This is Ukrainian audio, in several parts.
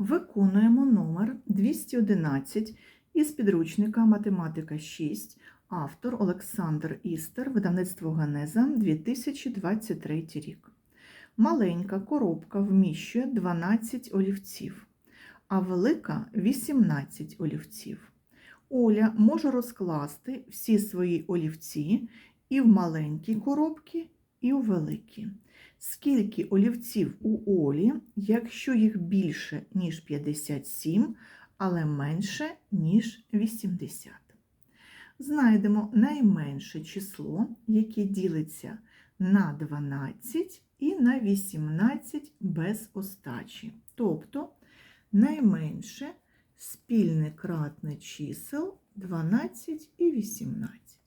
Виконуємо номер 211 із підручника Математика 6, автор Олександр Істер, видавництво Генеза 2023 рік. Маленька коробка вміщує 12 олівців, а велика 18 олівців. Оля може розкласти всі свої олівці і в маленькі коробки, і у великі. Скільки олівців у Олі, якщо їх більше, ніж 57, але менше, ніж 80? Знайдемо найменше число, яке ділиться на 12 і на 18 без остачі. Тобто найменше спільне кратне чисел 12 і 18.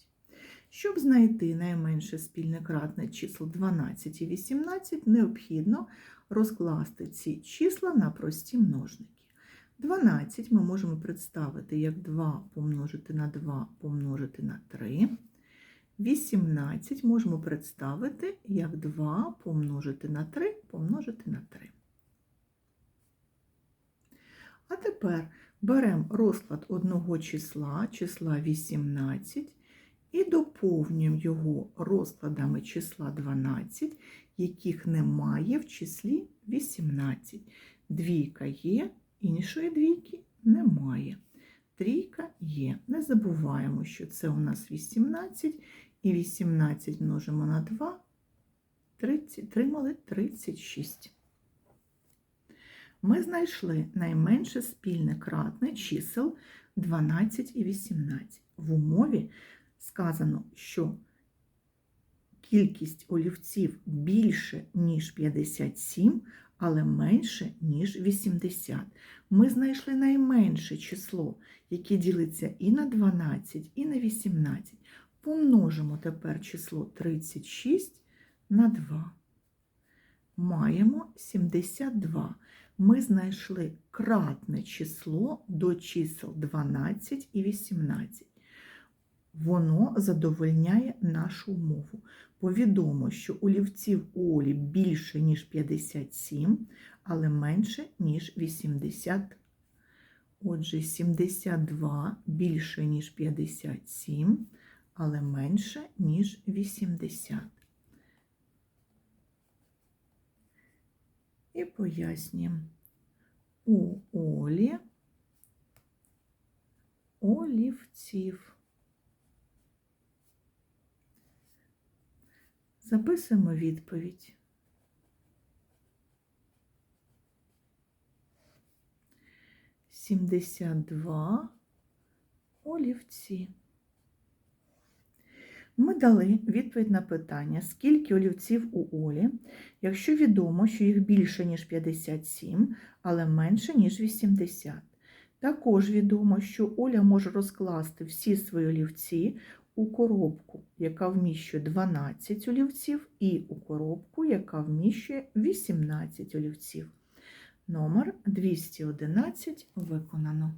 Щоб знайти найменше спільне кратне чисел 12 і 18, необхідно розкласти ці числа на прості множники. 12 ми можемо представити як 2 помножити на 2 помножити на 3. 18 можемо представити як 2 помножити на 3 помножити на 3. А тепер беремо розклад одного числа, числа 18, і доповнюємо його розкладами числа 12, яких немає в числі 18. Двійка є, іншої двійки немає. Трійка є. Не забуваємо, що це у нас 18, і 18 множимо на 2, 30, отримали 36. Ми знайшли найменше спільне кратне чисел 12 і 18. В умові сказано, що кількість олівців більше, ніж 57, але менше, ніж 80. Ми знайшли найменше число, яке ділиться і на 12, і на 18. Помножимо тепер число 36 на 2. Маємо 72. Ми знайшли кратне число до чисел 12 і 18 воно задовольняє нашу умову. Повідомо, що олівців у Олі більше, ніж 57, але менше, ніж 80. Отже, 72 більше, ніж 57, але менше, ніж 80. І пояснюємо. У Олі олівців. Записуємо відповідь. Сімдесят два олівці. Ми дали відповідь на питання, скільки олівців у Олі, якщо відомо, що їх більше, ніж 57, але менше, ніж 80. Також відомо, що Оля може розкласти всі свої олівці у коробку, яка вміщує 12 олівців, і у коробку, яка вміщує 18 олівців. Номер 211 виконано.